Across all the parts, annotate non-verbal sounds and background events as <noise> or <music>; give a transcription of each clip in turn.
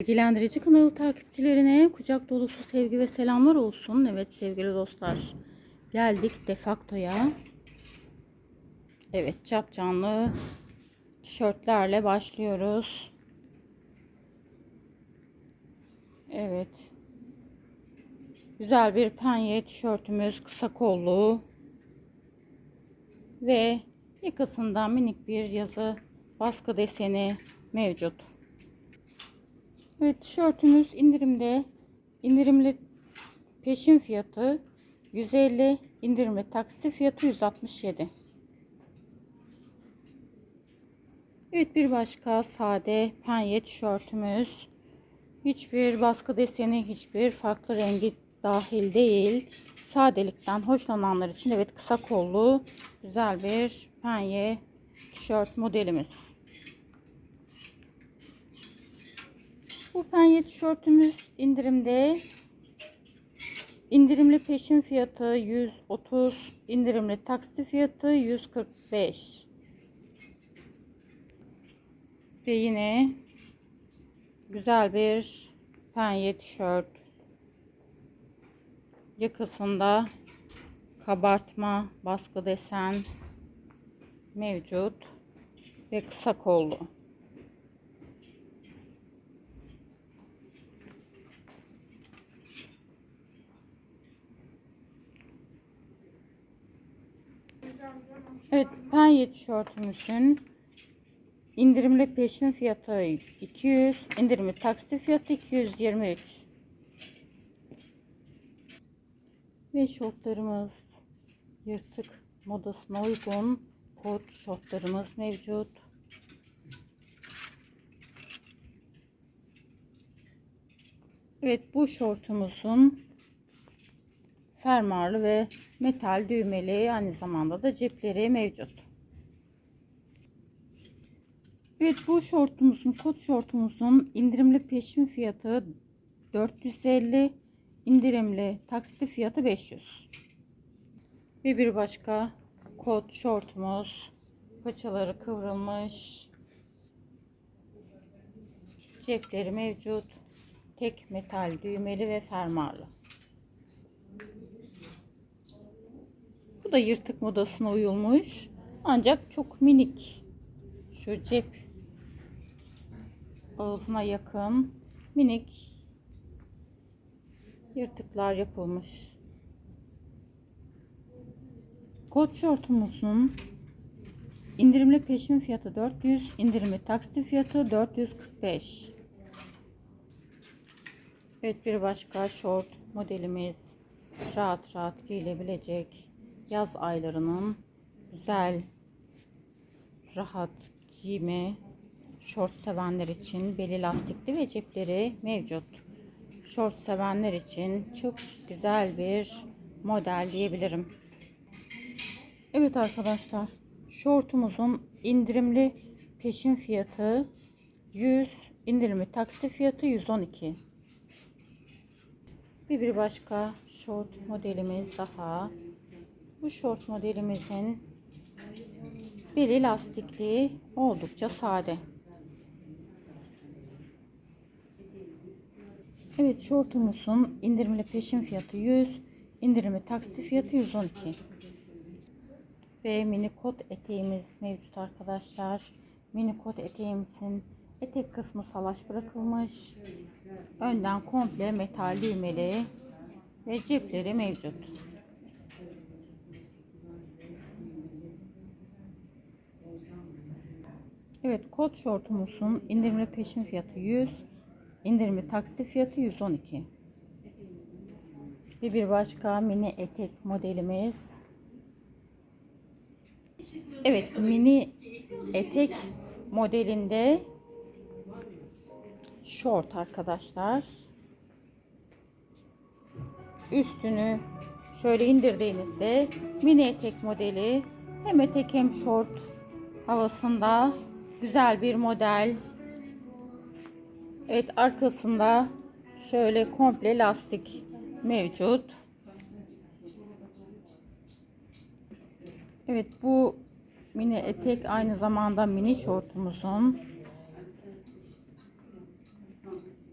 Bilgilendirici kanalı takipçilerine kucak dolusu sevgi ve selamlar olsun. Evet sevgili dostlar geldik defaktoya. Evet cap canlı tişörtlerle başlıyoruz. Evet. Güzel bir penye tişörtümüz kısa kollu ve yakasında minik bir yazı baskı deseni mevcut. Evet tişörtümüz indirimde. İndirimli peşin fiyatı 150, indirimli taksi fiyatı 167. Evet bir başka sade penye tişörtümüz. Hiçbir baskı deseni, hiçbir farklı rengi dahil değil. Sadelikten hoşlananlar için evet kısa kollu güzel bir penye tişört modelimiz. Bu penye tişörtümüz indirimde. İndirimli peşin fiyatı 130, indirimli taksi fiyatı 145. Ve yine güzel bir penye tişört. Yakasında kabartma, baskı desen mevcut ve kısa kollu. Evet, penye tişörtümüzün indirimli peşin fiyatı 200, indirimli taksi fiyatı 223. Ve şortlarımız yırtık modasına uygun kot şortlarımız mevcut. Evet bu şortumuzun fermuarlı ve metal düğmeli aynı zamanda da cepleri mevcut. Evet bu şortumuzun kot şortumuzun indirimli peşin fiyatı 450 indirimli taksitli fiyatı 500. Ve bir başka kot şortumuz paçaları kıvrılmış cepleri mevcut tek metal düğmeli ve fermuarlı. Bu da yırtık modasına uyulmuş. Ancak çok minik. Şu cep ağzına yakın minik yırtıklar yapılmış. Kot şortumuzun indirimli peşin fiyatı 400, indirimli taksit fiyatı 445. Evet bir başka şort modelimiz rahat rahat giyilebilecek yaz aylarının güzel rahat giyme şort sevenler için beli lastikli ve cepleri mevcut. Şort sevenler için çok güzel bir model diyebilirim. Evet arkadaşlar şortumuzun indirimli peşin fiyatı 100 indirimli taksi fiyatı 112. Bir bir başka şort modelimiz daha. Bu şort modelimizin beli lastikli oldukça sade. Evet şortumuzun indirimli peşin fiyatı 100, indirimli taksi fiyatı 112. Ve mini kot eteğimiz mevcut arkadaşlar. Mini kot eteğimizin etek kısmı salaş bırakılmış. Önden komple metal düğmeli ve cepleri mevcut. Evet kot şortumuzun indirimli peşin fiyatı 100, indirimli taksi fiyatı 112. Ve bir başka mini etek modelimiz. Evet mini etek modelinde şort arkadaşlar. Üstünü şöyle indirdiğinizde mini etek modeli hem etek hem şort havasında güzel bir model. Evet arkasında şöyle komple lastik mevcut. Evet bu mini etek aynı zamanda mini şortumuzun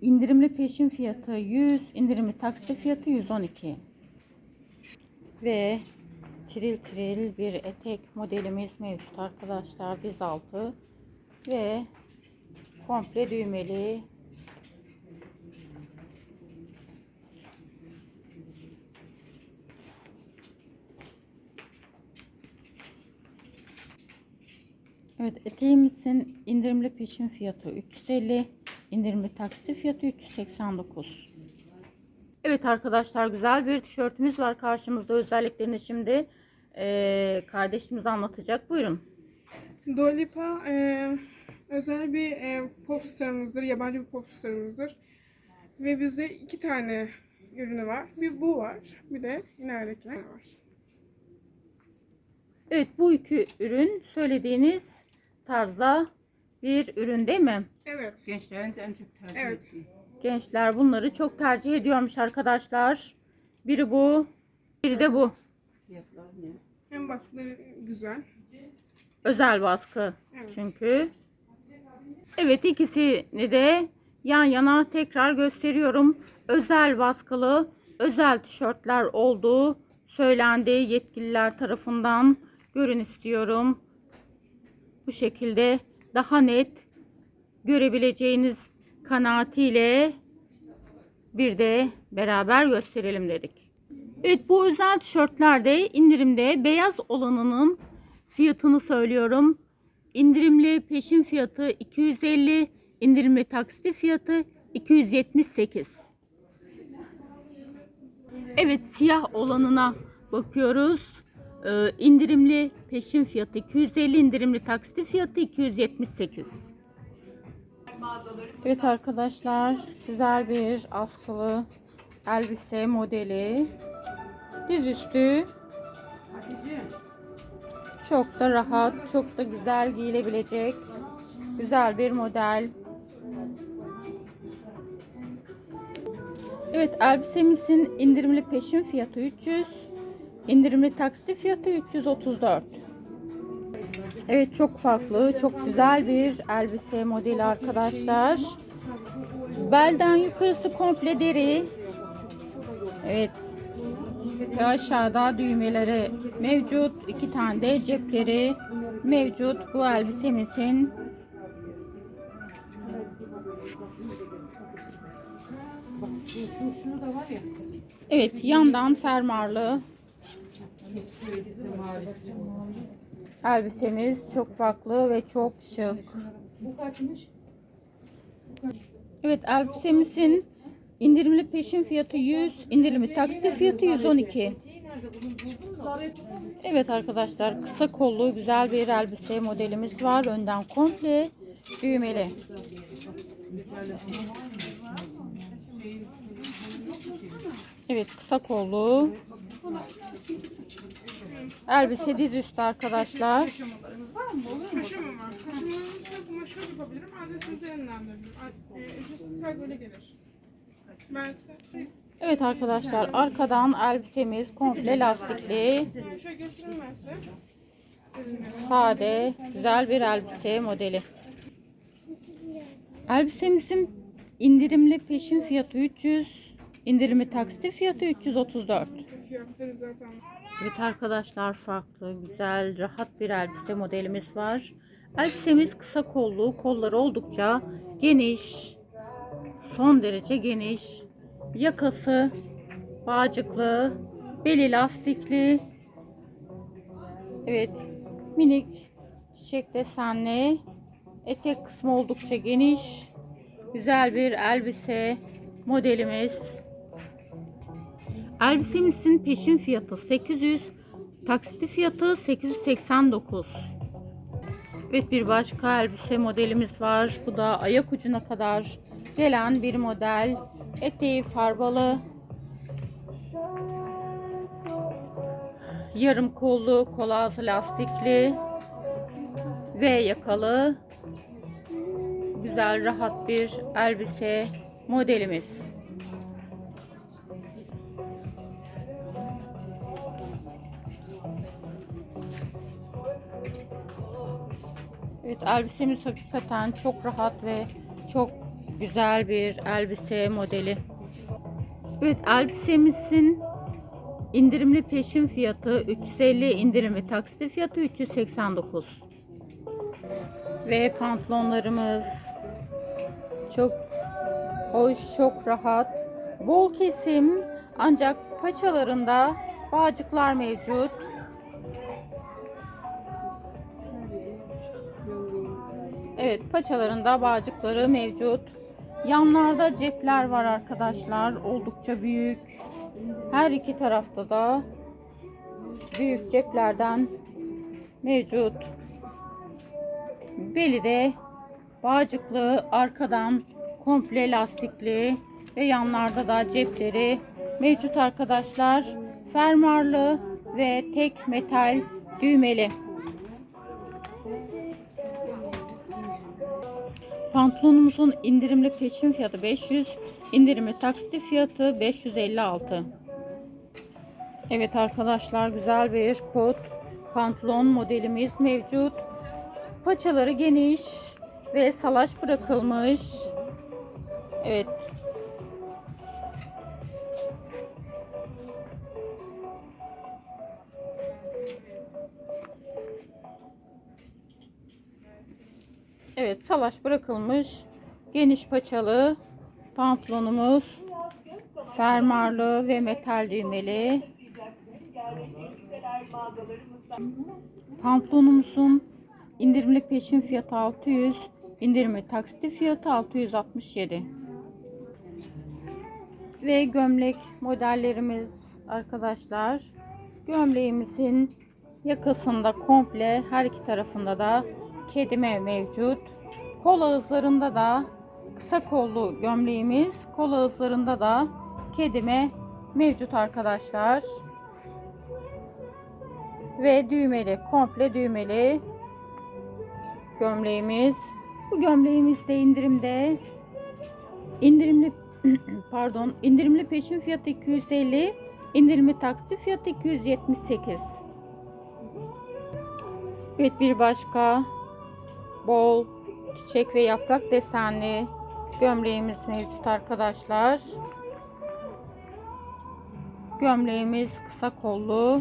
indirimli peşin fiyatı 100, indirimli taksit fiyatı 112. Ve tril tril bir etek modelimiz mevcut arkadaşlar diz altı ve komple düğmeli. Evet eteğimizin indirimli peşin fiyatı 350 indirimli taksit fiyatı 389 Evet arkadaşlar güzel bir tişörtümüz var karşımızda. Özelliklerini şimdi eee kardeşimiz anlatacak. Buyurun. Dua Lipa e, özel bir e, popstarımızdır, yabancı bir popstarımızdır. Ve bizde iki tane ürünü var. Bir bu var, bir de ilerideki var. Evet bu iki ürün söylediğiniz tarzda bir ürün değil mi? Evet, Gençlerin en çok tercih Evet. ettiği. Gençler bunları çok tercih ediyormuş arkadaşlar. Biri bu, biri de bu. Fiyatlar ne? hem baskıları güzel. Özel baskı Evet. çünkü. Evet ikisini de yan yana tekrar gösteriyorum. Özel baskılı özel tişörtler olduğu söylendi yetkililer tarafından. Görün istiyorum. Bu şekilde daha net görebileceğiniz kanaatiyle bir de beraber gösterelim dedik. Evet bu özel tişörtlerde indirimde beyaz olanının fiyatını söylüyorum. İndirimli peşin fiyatı 250, indirimli taksit fiyatı 278. Evet siyah olanına bakıyoruz. Ee, indirimli peşin fiyatı 250, indirimli taksit fiyatı 278. Evet arkadaşlar güzel bir askılı elbise modeli. Dizüstü çok da rahat, çok da güzel giyilebilecek güzel bir model. Evet elbisemizin indirimli peşin fiyatı 300, indirimli taksit fiyatı 334. Evet çok farklı, çok güzel bir elbise modeli arkadaşlar. Belden yukarısı komple deri. Evet. Ve aşağıda düğmeleri mevcut. iki tane de cepleri mevcut bu elbisemizin. Evet yandan fermuarlı elbisemiz çok farklı ve çok şık. Evet elbisemizin indirimli peşin fiyatı 100, indirimli taksit fiyatı 112. Evet arkadaşlar kısa kollu güzel bir elbise modelimiz var. Önden komple düğmeli. Evet kısa kollu. Elbise diz üstü arkadaşlar. Var mı? Var. Kaşımalarınızı kumaşı yapabilirim. Adresinizi e, Ücretsiz kargo öyle gelir. Evet arkadaşlar arkadan elbisemiz komple lastikli. Sade, güzel bir elbise modeli. Elbisemizin indirimli peşin fiyatı 300, indirimli taksit fiyatı 334. Fiyatları zaten Evet arkadaşlar farklı, güzel, rahat bir elbise modelimiz var. Elbisemiz kısa kollu, kolları oldukça geniş, son derece geniş. Yakası bağcıklı, beli lastikli. Evet, minik çiçek desenli. Etek kısmı oldukça geniş. Güzel bir elbise modelimiz. Elbisemizin peşin fiyatı 800, taksiti fiyatı 889. Evet bir başka elbise modelimiz var. Bu da ayak ucuna kadar gelen bir model. Eteği farbalı. Yarım kollu, kol ağzı lastikli ve yakalı. Güzel rahat bir elbise modelimiz. Evet elbisemiz hakikaten çok rahat ve çok güzel bir elbise modeli. Evet elbisemizin indirimli peşin fiyatı 350 indirimli taksi fiyatı 389. Ve pantolonlarımız çok hoş, çok rahat. Bol kesim ancak paçalarında bağcıklar mevcut. Evet paçalarında bağcıkları mevcut. Yanlarda cepler var arkadaşlar. Oldukça büyük. Her iki tarafta da büyük ceplerden mevcut. Beli de bağcıklı arkadan komple lastikli ve yanlarda da cepleri mevcut arkadaşlar. Fermuarlı ve tek metal düğmeli. Pantolonumuzun indirimli peşin fiyatı 500, indirimli taksit fiyatı 556. Evet arkadaşlar güzel bir kot pantolon modelimiz mevcut. Paçaları geniş ve salaş bırakılmış. Evet. Evet salaş bırakılmış geniş paçalı pantolonumuz fermuarlı ve metal düğmeli. Pantolonumuzun indirimli peşin fiyatı 600, indirimli taksiti fiyatı 667. Ve gömlek modellerimiz arkadaşlar. Gömleğimizin yakasında komple her iki tarafında da kedime mevcut. Kol ağızlarında da kısa kollu gömleğimiz, kol ağızlarında da kedime mevcut arkadaşlar. Ve düğmeli, komple düğmeli gömleğimiz. Bu gömleğimiz de indirimde. İndirimli <clears throat> pardon, indirimli peşin fiyatı 250, indirimli taksi fiyatı 278. Evet bir başka bol çiçek ve yaprak desenli gömleğimiz mevcut arkadaşlar. Gömleğimiz kısa kollu.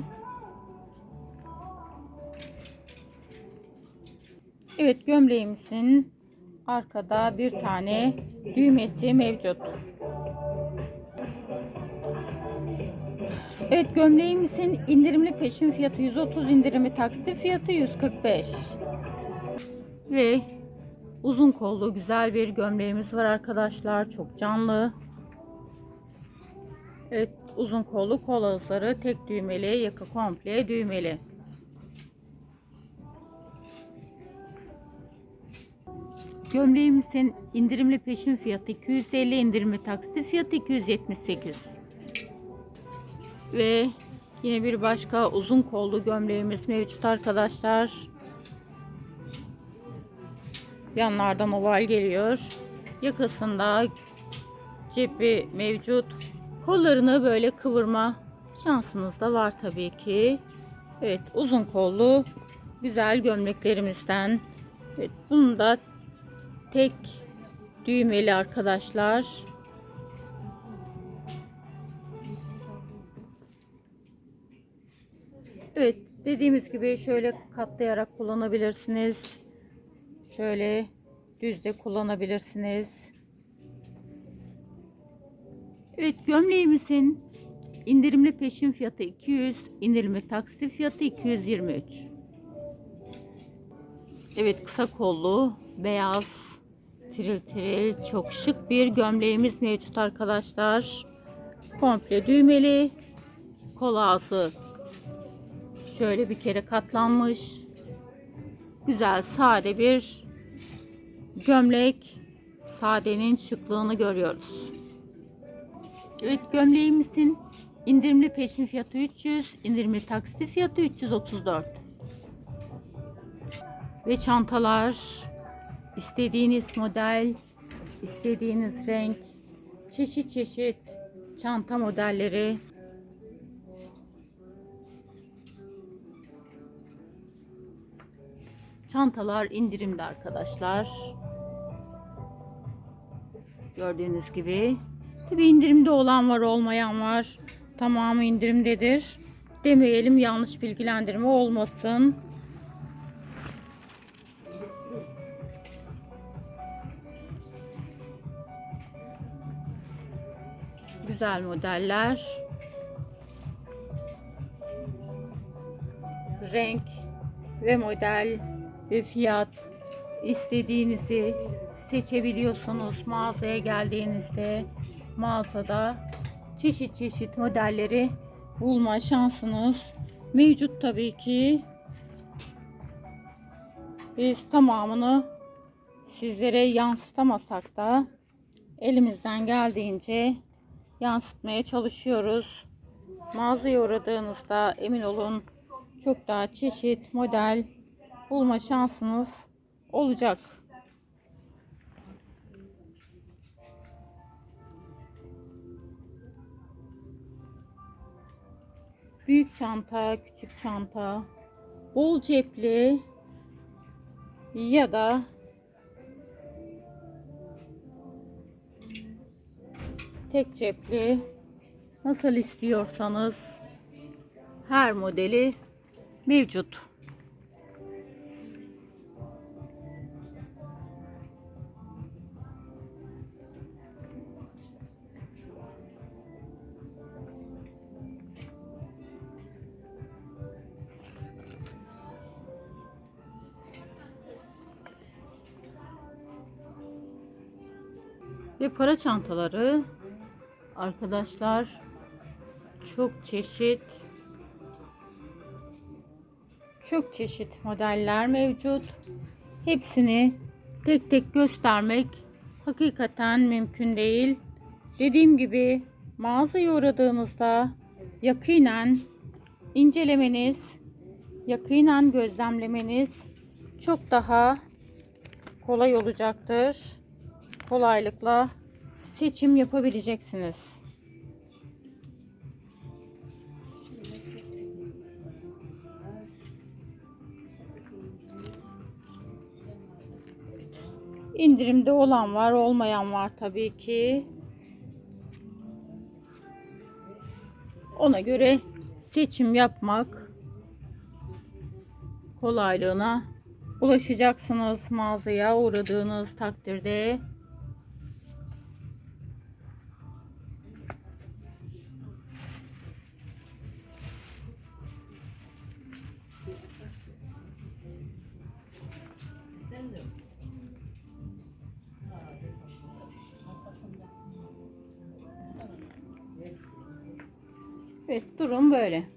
Evet gömleğimizin arkada bir tane düğmesi mevcut. Evet gömleğimizin indirimli peşin fiyatı 130 indirimli taksi fiyatı 145. Ve uzun kollu güzel bir gömleğimiz var arkadaşlar. Çok canlı. Evet uzun kollu kol tek düğmeli yaka komple düğmeli. Gömleğimizin indirimli peşin fiyatı 250 indirimli taksi fiyatı 278. Ve yine bir başka uzun kollu gömleğimiz mevcut arkadaşlar. Yanlardan oval geliyor. Yakasında cebi mevcut. Kollarını böyle kıvırma şansınız da var tabii ki. Evet uzun kollu güzel gömleklerimizden. Evet, bunu da tek düğmeli arkadaşlar. Evet dediğimiz gibi şöyle katlayarak kullanabilirsiniz. Şöyle düz de kullanabilirsiniz. Evet gömleğimizin indirimli peşin fiyatı 200, indirimli taksi fiyatı 223. Evet kısa kollu, beyaz, tiril tiril, çok şık bir gömleğimiz mevcut arkadaşlar. Komple düğmeli, kol ağzı şöyle bir kere katlanmış. Güzel, sade bir gömlek. Sadenin şıklığını görüyoruz. Evet gömleğimizin indirimli peşin fiyatı 300, indirimli taksi fiyatı 334. Ve çantalar istediğiniz model, istediğiniz renk, çeşit çeşit çanta modelleri Çantalar indirimde arkadaşlar. Gördüğünüz gibi. Tabi indirimde olan var olmayan var. Tamamı indirimdedir. Demeyelim yanlış bilgilendirme olmasın. Güzel modeller. Renk ve model ve fiyat istediğinizi seçebiliyorsunuz mağazaya geldiğinizde mağazada çeşit çeşit modelleri bulma şansınız mevcut tabii ki biz tamamını sizlere yansıtamasak da elimizden geldiğince yansıtmaya çalışıyoruz. Mağazaya uğradığınızda emin olun çok daha çeşit model bulma şansınız olacak. Büyük çanta, küçük çanta, bol cepli ya da tek cepli nasıl istiyorsanız her modeli mevcut. Ve para çantaları arkadaşlar çok çeşit çok çeşit modeller mevcut. Hepsini tek tek göstermek hakikaten mümkün değil. Dediğim gibi mağazaya uğradığınızda yakinen incelemeniz, yakinen gözlemlemeniz çok daha kolay olacaktır. Kolaylıkla seçim yapabileceksiniz. İndirimde olan var, olmayan var tabii ki. Ona göre seçim yapmak kolaylığına ulaşacaksınız mağazaya uğradığınız takdirde. Durum böyle.